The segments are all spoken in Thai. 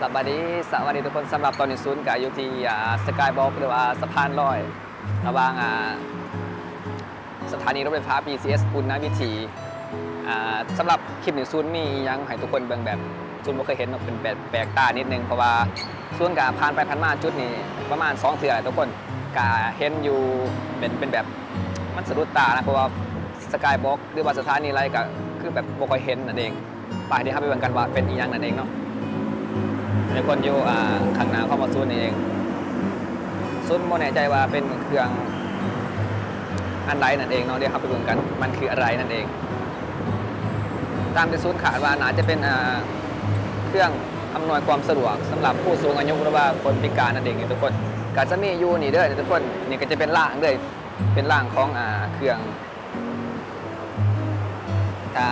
สวัสดีสวัสดีทุกคนสำหรับตอนนี้ศูนย์กับอยู่ที่สกายบ็อกหรือว่าสะพานลอยระหว่างสถานีรถไฟฟ้า BCS ปุณณวิถีสำหรับคลิปนี้ศูนย์มีอิหยังให้ทุกคนเบิ่งแบบศูนย์บ่เคยเห็นเป็นแบบแปลกตานิดนึงเพราะว่าศูนย์กับผ่านไปผ่านมาจุดนี้ประมาณ 2เทื่อทุกคนกะเห็นอยู่เป็นเป็นแบบมันสะดุดตานะเพราะว่าสกายบ็อกหรือว่าสถานีอะไรก็คือแบบบ่ค่อยเห็นนั่นเองไปเดี๋ยวเราไปเบิ่งกันว่าเป็นอีหยังนั่นเองเนาะ มีคนอยู่อ่าข้างหน้าเข้ามาซูนนี่เองซูนโมแน่ใจว่าเป็นเครื่องอันใดนั่นเองเนาะเดี๋ยวครับไปดูกัน มันคืออะไรนั่นเอง ตามที่ซูนขาดว่าน่าจะเป็นอ่าเครื่องอำนวยความสะดวกสำหรับผู้สูงอายุหรือว่าคนพิการนั่นเองทุกคนก็จะมีอยู่นี่เด้อทุกคนนี่ก็จะเป็นร่างเลยเป็นร่างของอ่าเครื่องถ้า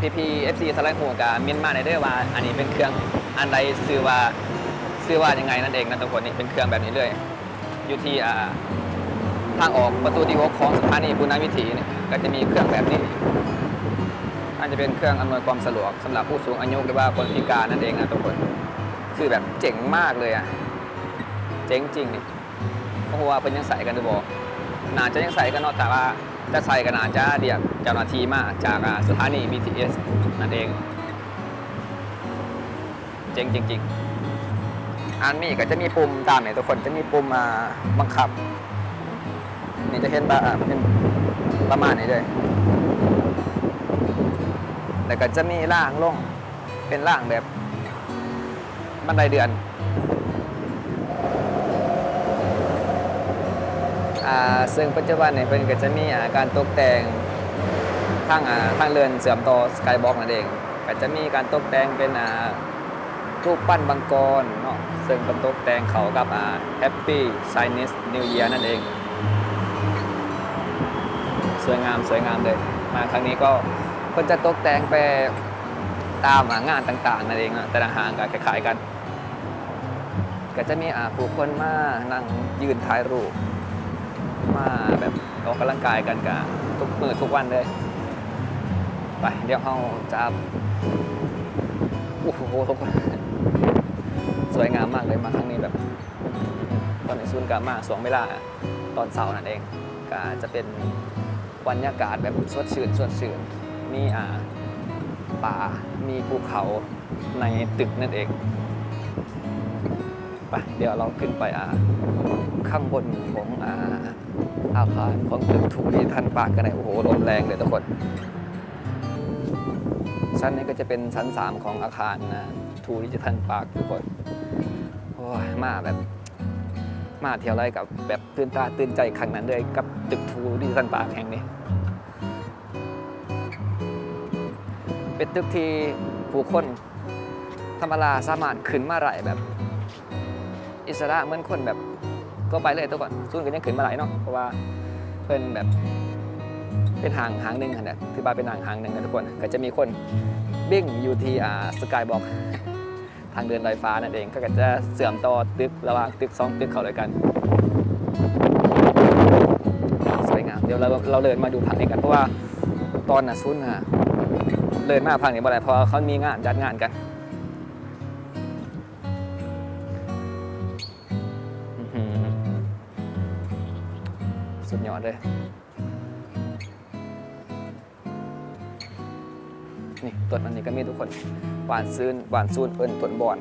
พีพีเอฟซีทะเลหัวกับมินมาในเด้อว่า อันนี้เป็นเครื่อง อันใดซื้อว่าซื้อว่ายังไงนั่นเองนะทุกคนนี่เป็นเครื่องแบบนี้เลย อยู่ที่ทางออกประตูที่หกของสถานีบุญนาวิถีเนี่ยก็จะมีเครื่องแบบนี้อันจะเป็นเครื่องอำนวยความสะดวกสำหรับผู้สูงอายุหรือว่าคนพิการนั่นเองนะทุกคนคือแบบเจ๋งมากเลยอะเจ๋งจริงนี่เพราะว่าเพิ่นยังใส่กันดูบอกน่าจะยังใส่กันเนาะแต่ว่าจะใส่กันอาจจะเรียกเจ้าหน้าที่มาจากสถานี BTS นั่นเอง เจ๋งจริงๆอันนี้ก็จะมีปุ่มตามเนี่ยทุกคนจะมีปุ่มมาบังคับ นี่จะเห็นว่าเป็นประมาณนี้เลยแล้วก็จะมีล่างลงเป็นล่างแบบบันไดเดือนอซึ่งปัจจุบันเนี่ยเป็นก็จะมีาการตกแต่งทางทางเรือนเสื่อมต่อสกายบ็อกนั่นเอง ก็จะมีการตกแต่งเป็น อ่ารูปปั้นบังกรเนาะซึ่งเป็นตกแต่งเขากับอ่า Happy Chinese New Year นั่นเอง สวยงามสวยงามเลย มาครั้งนี้ก็คนจะตกแต่งไปตามอ่างานต่างๆนั่นเองนะแต่ละหางก็คล้ายๆกัน ก็จะมีอ่าผู้คนมานั่งยืนถ่ายรูป มาแบบออกกำลังกายกันกับทุกมือทุกวันเลย ไปเดี๋ยวเราจะโอ้โหทุกคน สวยงามมากเลยมาครั้งนี้แบบ ตอนในซูนกามาสวงเวลาตอนเสาร์นั่นเองก็จะเป็นบรรยากาศแบบสดชื่นสดชื่นมีอ่าป่ามีภูเขาในตึกนั่นเองไปเดี๋ยวเราขึ้นไปอ่าข้างบนของอ่าอาคารของตึกทูริทันปากกันเลยโอ้โหลมแรงเลยทุกคนชั้นนี้ก็จะเป็นชั้น 3 ของอาคารนะ ทูริทันปากทุกคนโอ้ยมาแบบ มาเที่ยวไรกับแบบตื่นตาตื่นใจครั้งนั้นเลยกับตึกทูริทันปากแห่งนี้ เป็นตึกที่ผู้คนธรรมดาสามารถขึ้นมาไหลแบบ อิสระเหมือนคนแบบก็ไปเลยตัวก่อนสู้กันยังขึ้นมาไหลเนาะเพราะว่าเพิ่นแบบเป็นหางหางหนึ่งขนาดที่บ้านเป็นหางหางหนึ่งนะทุกคน ก็จะมีคนบิ่งอยู่ที่อ่าสกายบอก ทางเดินลอยฟ้านั่นเองก็จะเสื่อมต่อตึกระหว่างตึกสองตึกเขาเลยกันสวยงามเดี๋ยวเราเราเดินมาดูผังนี้กันเพราะว่าตอนน่ะซุนน่ะเดินมาผังนี้บ่ได้เพราะเขามีงานจัดงานกันสุดยอดเลย นี่ต้นอันนี้ก็มีทุกคนหวานซื้นหวานซูนเอิญต้นบอน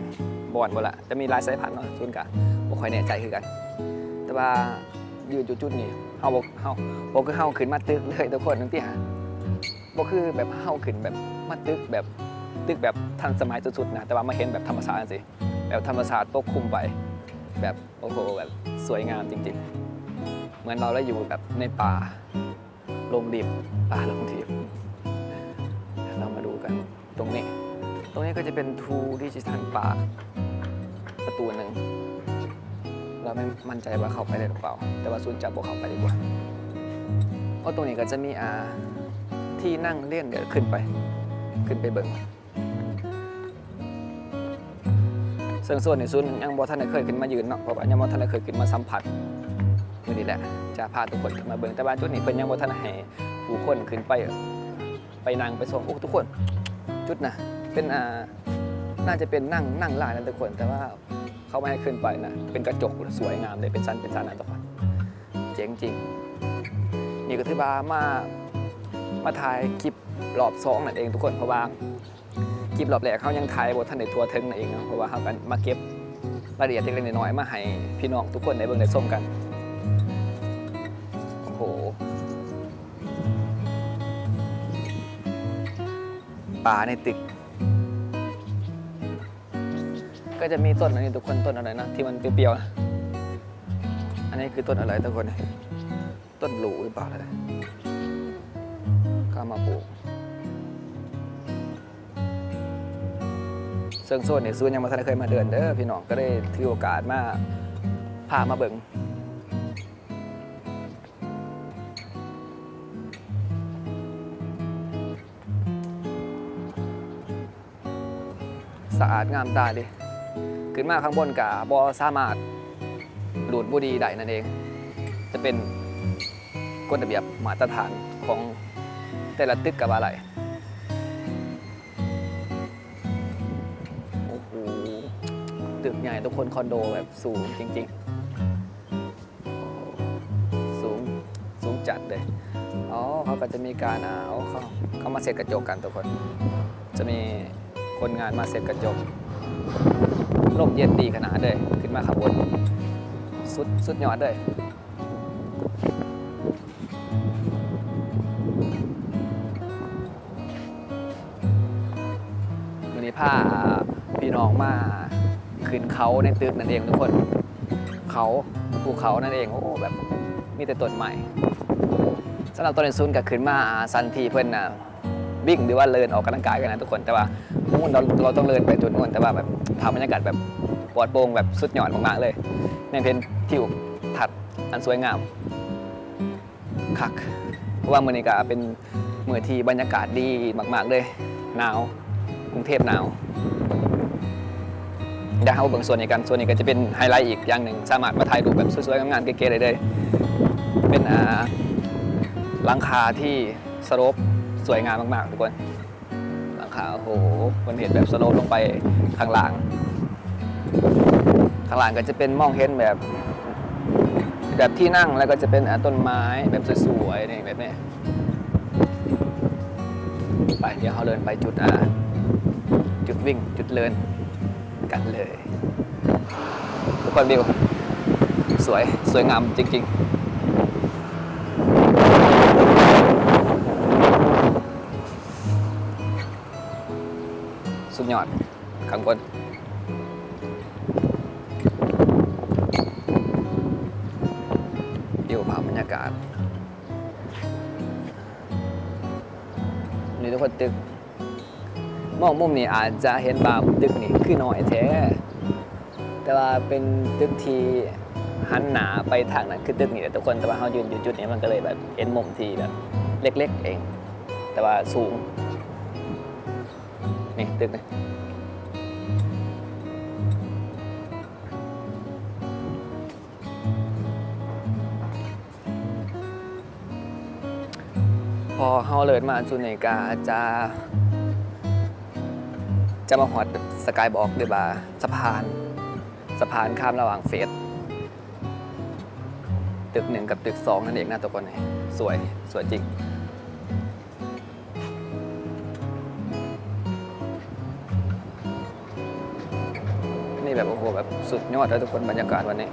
บอนบ่ละจะมีหลายสายพันธุ์เนาะซูนกะบ่ค่อยแน่ใจคือกัน แต่ว่าอยู่จุดๆนี้เฮาบ่เฮาบ่คือเฮาขึ้นมาตึกเลยทุกคนทั้งที่หาบ่คือแบบเฮาขึ้นแบบมาตึกแบบตึกแบบทันสมัยสุดๆนะแต่ว่ามาเห็นแบบธรรมชาติจังซี่แบบธรรมชาติปกคลุมไป แบบโอ้โหแบบสวยงามจริง ๆ เหมือนเราได้อยู่แบบในป่าลมดิบป่าลมดิบ ตรงนี้ก็จะเป็นทูดิจิทัลปาประตูหนึ่ง เราไม่มั่นใจว่าเข้าไปได้หรือเปล่า แต่ว่าซุนจับบอกเข้าไปดีกว่าเพราะตรงนี้ก็จะมีอาที่นั่งเล่นเดี๋ยวขึ้นไป ขึ้นไปเบิ่งซึ่งส่วนในซุนยังบ่ท่านเคยขึ้นมายืนเนาะเพราะว่ายังบ่ท่านเคยขึ้นมาสัมผัสมือนี้แหละ จะพาทุกคนขึ้นมาเบิ่งแต่ว่าจุดนี้เพิ่นยังบ่ท่านให้ผู้คนขึ้นไป ไปนั่งไปส่งโอ้ทุกคน จุดน่ะ เป็นอ่าน่าจะเป็นนั่งนั่งลายนั่นทุกคน แต่ว่าเขาไม่ให้ขึ้นไปนะ เป็นกระจกสวยงามเลยเป็นชั้นเป็นชั้นนะทุกคนเจ๋งจริงนี่ก็ถือว่ามามาถ่ายคลิปรอบสองนั่นเองทุกคนเพราะว่าคลิปรอบแรกเขายังถ่ายบทท่านในทัวร์ถึงนั่นเองเนะเพราะว่าเขากันมาเก็บรายละเอียดเล็กๆน้อยๆมาให้พี่น้องทุกคนได้เบิ่งได้มกันโอ้โหป่าในตึก ก็จะมีต้นอันนี้ทุกคนต้นอะไรนะที่มันเปรี้ยวๆนะอันนี้คือต้นอะไรทุกคนต้นหลูหรือเปล่าอะไรก็เอามาปลูกเซิงโซนเนี่ยซูนยังมาทันได้เคยมาเดินเด้อพี่น้องก็ได้ถือโอกาสมาพามาเบิ่งสะอาดงามตาดิ ขึ้นมาข้างบนกะบอสามารถหลุดบุดีได้นั่นเอง จะเป็นกฎระเบียบมาตรฐานของแต่ละตึกกับอะไรโอ้โหตึกใหญ่ทุกคนคอนโดแบบสูงจริง ๆ สูงสูงจัดเลยอ๋อเขาก็จะมีการเอาเขาเขามาเสร็จกระจกกันทุกคน จะมีคนงานมาเสร็จกระจก ร่มเย็นดีขนาดเลยขึ้นมาขับบนสุดสุดยอดเลยวันนี้พาพี่น้องมาขึ้นเขาในตึกนั่นเองทุกคน เขาภูเขานั่นเองโอ้แบบมีแต่ต้นใหม่สำหรับต้นซุนก็ขึ้นมาสันทีเพื่อนนะวิ่งหรือว่าเลินออกกำลังกายกันนะทุกคนแต่ว่า นู่นเราเราต้องเลินไปจุดนู่นแต่ว่าแบบทำบรรยากาศแบบปลอดโปร่งแบบสุดยอดมากๆเลยในเพนทิวทัดอันสวยงามคักเพราะว่าเมืองนี้ก็เป็นเมืองที่บรรยากาศดีมาก ๆเลยหนาวกรุงเทพหนาวเดี๋ยวเราเบิ่งส่วนนี้กันส่วนนี้ก็จะเป็นไฮไลท์อีกอย่างหนึ่งสามารถมาถ่ายรูปแบบสวยๆงามๆเก๋ๆได้เลยเป็นอ่าหลังคาที่สโลปสวยงามมากๆทุกคน หลังคาโอ้โหมันเห็นแบบสโลปลงไปข้างล่าง ข้างล่างก็จะเป็นมองเห็นแบบ แบบที่นั่งแล้วก็จะเป็นต้นไม้แบบสวยๆนี่แบบนี้ไปเดี๋ยวเขาเดินไปจุดอ่าจุดวิ่งจุดเลินกันเลยทุกคนวิวสวยสวยงามจริง ๆ สุดยอดข้างบนวิวภาพบรรยากาศ นี่ทุกคนตึก มองมุมนี้อาจจะเห็นบาตึกนี่คือน้อยแท้ แต่ว่าเป็นตึกที่หันหนาไปทางนั้นคือตึกนี่แหละทุกคน แต่ว่าเขายืนอยู่จุดนี้มันก็เลยแบบเห็นมุมที่แบบเล็ก ๆ เอง แต่ว่าสูง นี่ตึกนี่พอเขาเลินมาจุนี้ก็จะจะมาหอดสกายบอกหรือว่าสะพาน สะพานข้ามระหว่างเฟส ตึกหนึ่งกับตึกสองนั่นเองนะทุกคนนี่สวย สวยจริง นี่แบบโอ้โหแบบสุดยอดเลยทุกคนบรรยากาศวันนี้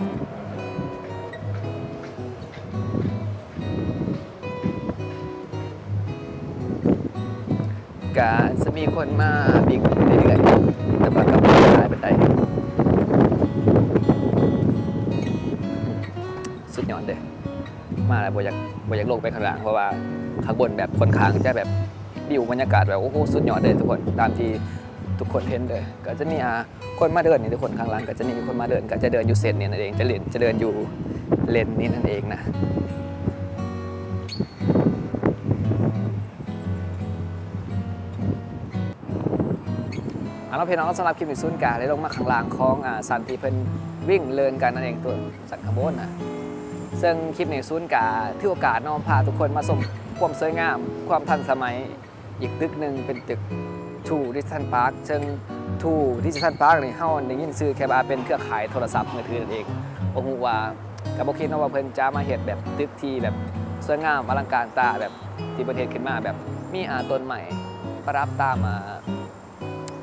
กาจะมีคนมาบิ๊กเรื่อยๆแต่ว่าก็ไม่ได้ไปได้สุดยอดเลยมาแล้วบอยากบอยากลงไปข้างล่างเพราะว่าข้างบนแบบค่อนข้างจะแบบวิวบรรยากาศแบบโอ้โหสุดยอดเลยทุกคนตามที่ ทุกคนเห็นเลยก็จะมีอ่าคนมาเดินนี่ทุกคนข้างล่างก็จะมีคนมาเดินก็จะเดินอยู่เส้นนี้นั่นเองจะเดินจะเดินอยู่เลนนี้นั่นเองนะเอาละพี่น้องสำหรับคลิปนี้ซุนกาได้ลงมาข้างล่างของอ่าสันที่เพิ่นวิ่งเลินกันนั่นเองตัวสันขางบวนนะซึ่งคลิปในซุนกาที่โอกาสน้องพาทุกคนมาชมความสวยงาม ความทันสมัยอีกตึกหนึ่งเป็นตึก ทูริสันพาร์คซึ่งทูดิจิทัลพาร์คนี่เฮาได้ยินชื่อแค่ว่าเป็นเครือข่ายโทรศัพท์มือถือนั่นเองบ่ฮู้ว่าก็บ่คิดเนะว่าเพิ่นจะมาเฮ็ดแบบตึกที่แบบสวยงามอลังการตาแบบที่ประเทศขึ้นมาแบบมีอาต้นใหม่ประดับตามา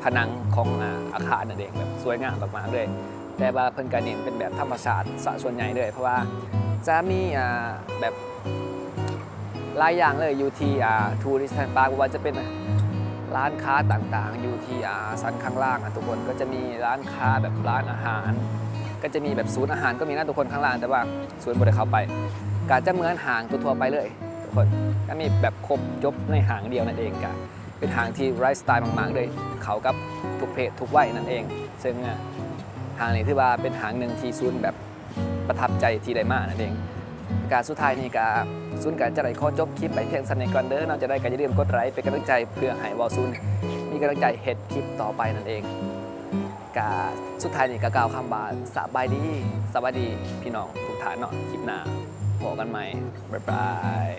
ผนังของอาอาคารนั่นเองแบบสวยงามมากๆเลย แต่ว่าเพิ่นก็เน้นเป็นแบบธรรมชาติซะส่วนใหญ่เลยเพราะว่าจะมีอ่าแบบหลายอย่างเลยอยู่ที่อ่าทูริสต์พาร์คว่าจะเป็น ร้านค้าต่างๆ อยู่ที่อาสันข้างล่างอะทุกคนก็จะมีร้านค้าแบบร้านอาหาร ก็จะมีแบบศูนย์อาหารก็มีนะทุกคนข้างล่างแต่ว่าศูนย์บริเขาไปก็จะเหมือนห่างทั่วไปเลย ทุกคนก็มีแบบครบจบในห่างเดียวนั่นเองก็เป็นห่างที่ไร้สไตล์มากๆเลยเขากับทุกเพศทุกวัยนั่นเอง ซึ่งอะหางนี้ถือว่าเป็นหางหนึ่งที่ซุนแบบประทับใจที่ได้มากนั่นเอง การสุดท้ายนี่กาซุนการจะได้ข้อจบคลิปไปเพียงสันในก่อนเด้อเราจะได้ก็อย่าลืมกดไลค์เป็นกำลังใจเพื่อให้วอลซุนมีกำลังใจเฮ็ดคลิปต่อไปนั่นเองกาสุดท้ายนี่กากล่าวคำบาสบายดีสวัสดีพี่น้องทุกท่านเนาะคลิปหน้าพบกันใหม่บ๊ายบาย